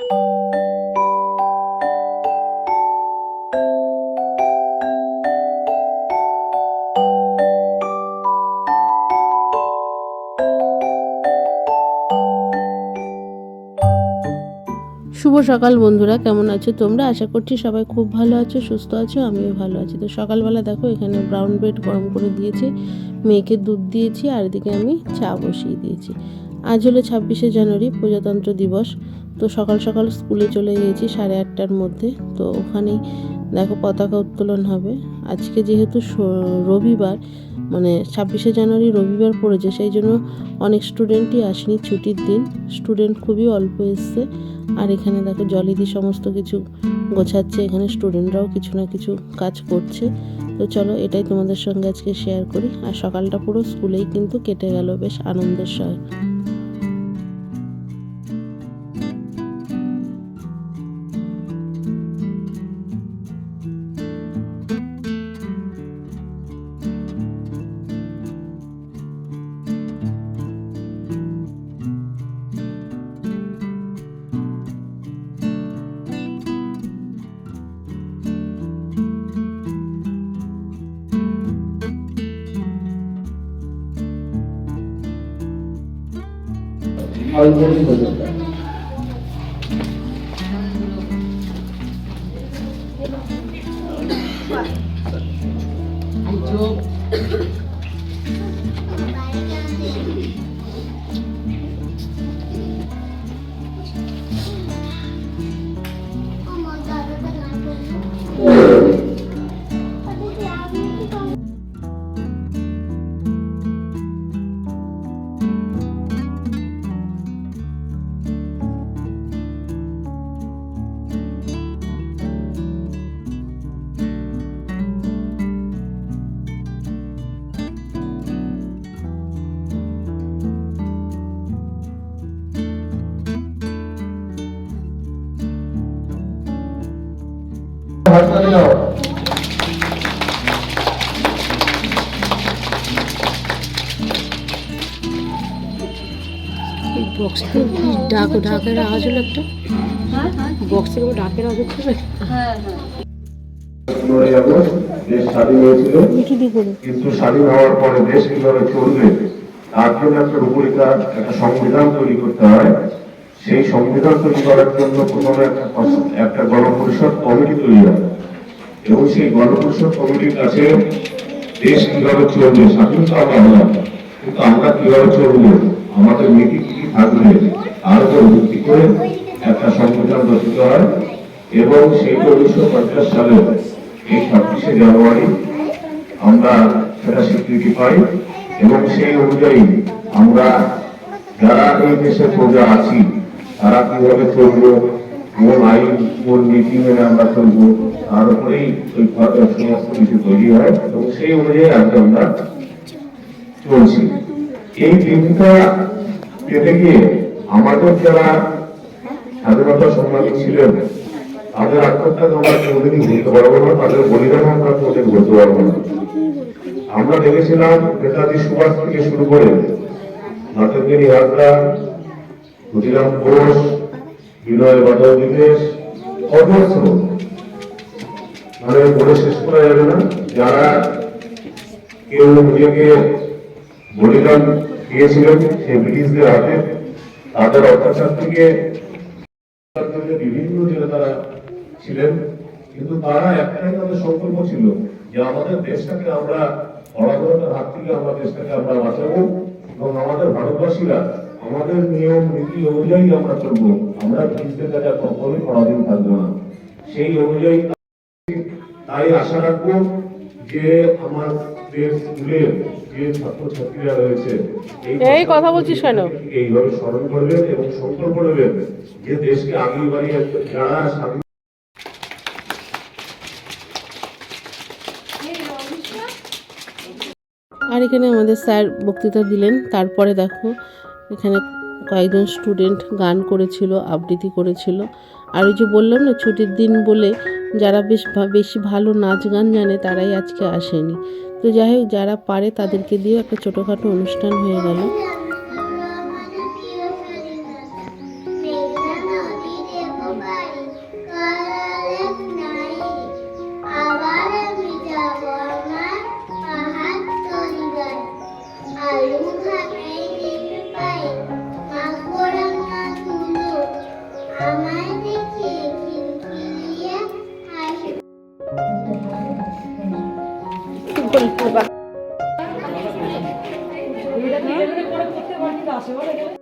শুভ সকাল বন্ধুরা, কেমন আছো তোমরা? আশা করছি সবাই খুব ভালো আছো, সুস্থ আছো, আমিও ভালো আছি। তো সকালবেলা দেখো, এখানে ব্রাউন ব্রেড গরম করে দিয়েছি, মেয়েকে দুধ দিয়েছি, আর এদিকে আমি চা বসিয়ে দিয়েছি। আজ হলো ছাব্বিশে জানুয়ারি, প্রজাতন্ত্র দিবস। তো সকাল সকাল স্কুলে চলে গিয়েছি সাড়ে আটটার মধ্যে। তো ওখানেই দেখো পতাকা উত্তোলন হবে। আজকে যেহেতু রবিবার মানে ছাব্বিশে জানুয়ারি রবিবার পড়েছে, সেই জন্য অনেক স্টুডেন্টই আসেনি ছুটির দিন। স্টুডেন্ট খুবই অল্প এসছে। আর এখানে দেখো জলিদি সমস্ত কিছু গোছাচ্ছে। এখানে স্টুডেন্টরাও কিছু না কিছু কাজ করছে। তো চলো এটাই তোমাদের সঙ্গে আজকে শেয়ার করি। আর সকালটা পুরো স্কুলেই কিন্তু কেটে গেল। বেশ আনন্দের সহ অলরেডি হয়ে যাবে ডাক ডাকের আওয়াজ হলো একটা? বক্স থেকে ডাকের আওয়াজ হচ্ছে দেশ স্বাধীন হয়েছিল। কিন্তু স্বাধীন হওয়ার পরে দেশ কীভাবে চলবে তার জন্য একটা রূপরেখা একটা সংবিধান তৈরি করতে হয়। সেই সংবিধান তৈরি করার জন্য প্রথমে একটা একটা গণপরিষদ কমিটি তৈরি হয় এবং সেই গণপরিষদ কমিটির কাছে দেশ কীভাবে চলবে স্বাধীন তো আমরা কিন্তু আমরা কীভাবে চলবো, আমাদের নীতি কি থাকবে, তার উপর ভিত্তি করে একটা সংবিধান রচিত হয়। এবং সেই উনিশশো পঞ্চাশ সালে এই ছাব্বিশে জানুয়ারি আমরা সেটা স্বীকৃতি পাই এবং সেই অনুযায়ী আমরা যারা এই দেশের প্রজা আছি, তারা কীভাবে চলবো কোন আইন কোন নীতি মেনে আমরা চলবো। তার উপরেই ওই সমস্ত কিছু তৈরি হয় এবং সেই অনুযায়ী আজকে আমরা চলছি। এই দিনটা পেতে গিয়ে আমাদের যারা স্বাধীনতা সংগ্রামী ছিলেন, তাদের আত্মত্যাগ আমরা কোনোদিনই ভুলতে পারব না, তাদের বলিদান আমরা কোনোদিন ভুলতে পারব না। আমরা দেখেছিলাম নেতাজি সুভাষ থেকে শুরু করে নাটকিনী হাজরা, ক্ষুদিরাম ঘোষ বিনয় বাদল দিনেশ অজস্র মানে বলে শেষ করা যাবে না। যারা কেউ নিজেকে বলিদান দিয়েছিলেন সেই ব্রিটিশদের হাতে, তাদের অত্যাচার থেকে বিভিন্ন জেলে তারা ছিলেন। কিন্তু তারা একটাই তাদের সংকল্প ছিল যে আমাদের দেশটাকে আমরা পরাধরণের হাত থেকে আমরা দেশটাকে আমরা বাঁচাবো এবং আমাদের ভারতবাসীরা আমাদের নিয়ম নীতি অনুযায়ী আমরা চলবো। আমরা ব্রিটিশদের কাছে কখনোই পরাধীন থাকব না। সেই অনুযায়ী তাই আশা রাখব যে আমাদের স্কুলের যে ছাত্রছাত্রীরা রয়েছে এই কথা বলছিস কেন? এইভাবে স্মরণ করবেন এবং সংকল্প নেবেন যে দেশকে বাড়িয়ে যারা স্বাধীন আর এখানে আমাদের স্যার বক্তৃতা দিলেন। তারপরে দেখো। এখানে কয়েকজন স্টুডেন্ট গান করেছিল, আবৃত্তি করেছিল। আর ওই যে বললাম না, ছুটির দিন বলে যারা বেশ বেশি ভালো নাচ গান জানে তারাই আজকে আসেনি। তো যাই হোক, যারা পারে তাদেরকে দিয়ে একটা ছোটোখাটো অনুষ্ঠান হয়ে গেল। একদম পুরো হ্যাঁ?